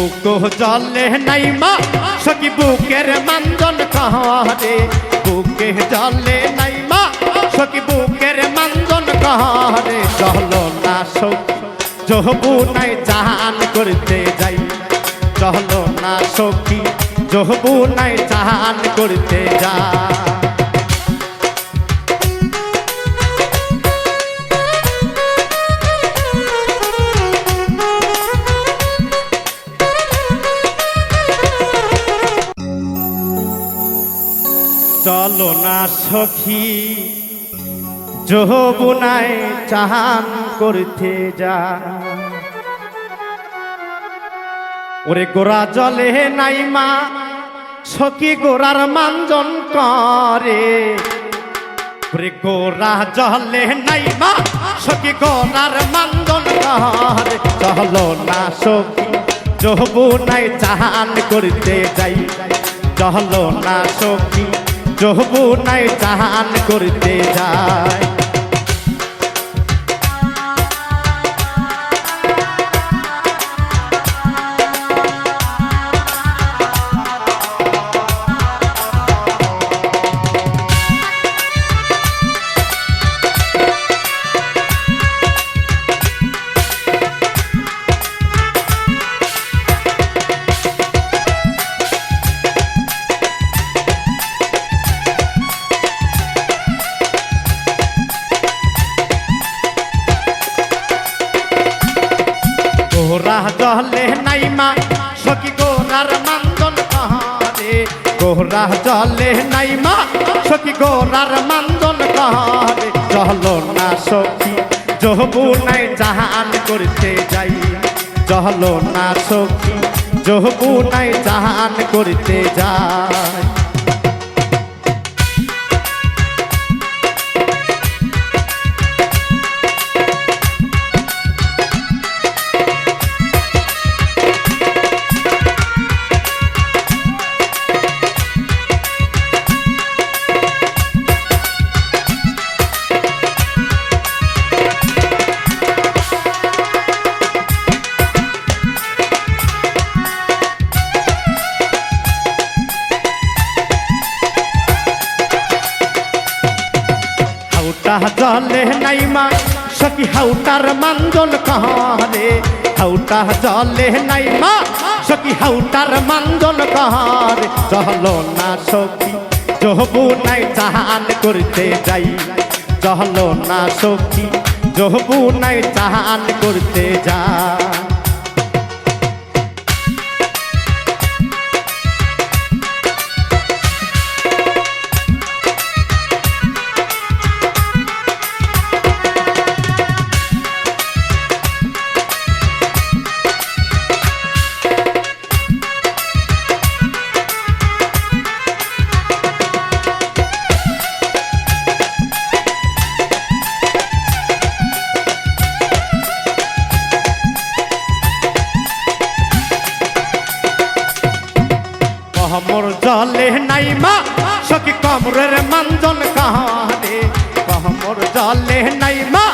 বুকো জলে নাই মা, সখী বুকের মান্দন কাহারে। বুকে জলে নাই মা, সখী বুকের মান্দন কাহারে। চলো না সখী জহবু নাই জাহান করতে যাই। চলো না সখী জহবু নাই জাহান করতে যা চলো না সখী। যৌবনায় চাহান করতে যা। ওরে গোরা জলে নাই মা, সখী গোরার মানজন করে। ওরে গোরা জলে নাই মা, সখী গোরার মানজন করে। চলো না সখী যৌবনায় চাহান করতে যাই। চলো না সখী যৌবনায় চাহান করতে যায়। গোরা জলে নাই মা, সখী গোরার মান্দন কাহারে। গোরা জলে নাই মা, সখী গোরার মান্দন কাহারে। চলো না সখী জহবু নাই জাহান করতে যাই। চলো না সখী জহবু নাই জাহান করতে যাই। হাউটা জলে নাই মা সখী হাউটার মানজন কাহারে হাউটা জলে নাই মা সখী হাউটার মানজন কাহারে চহল না সখী জহবু নাই চাহান করতে যাই চহল না সখী জহবু নাই চাহান করতে যা কহমর জলে নাই মা, সখী কমরের মানজন কাহারে কহমর জলে নাই মা,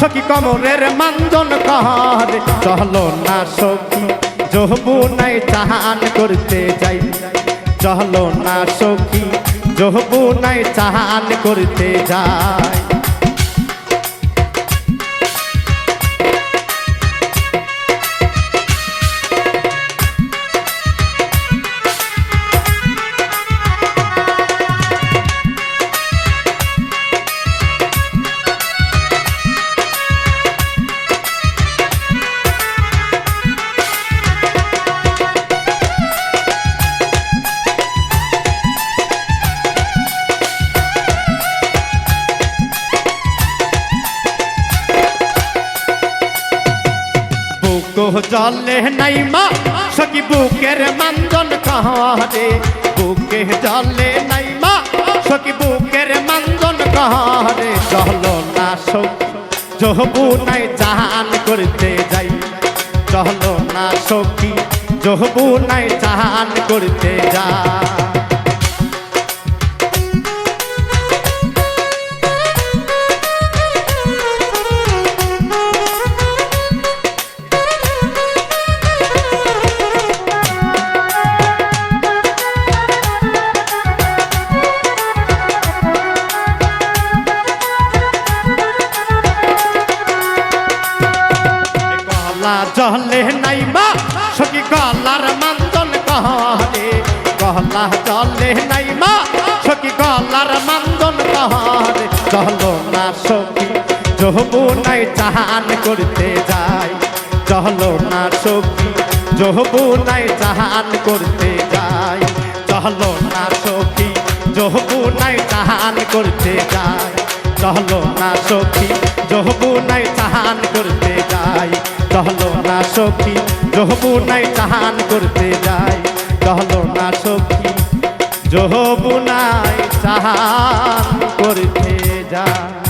সখী কমরের মানজন কাহারে চলো না সখী জহবু নাই চাহান করতে যাই। চলো না সখী জহবু নাই চাহান করতে যাই। বুকো জলে নাই মা সখী বুকের মান্দন কাহারে। বুকে জলে নাই মা সখী বুকের মান্দন কাহারে। চলো না সখী জহবু নাই জাহান করতে যাই। চলো না সখী জহবু নাই জাহান করতে যা মা, সখী গলার মান্দন কহরে গলা জলে নাই মা, সখী গলার মান্দন কহরে চলো না সখী জহবু নাই চাহান করতে যাই, চলো না সখী জহবু নাই চাহান করতে যাই, চলো না সখী জহবু নাই চাহান করতে যাই, চলো না সখী সখী নাই চাহান করতে যাই চলো না সখী নাই চাহান করতে যাই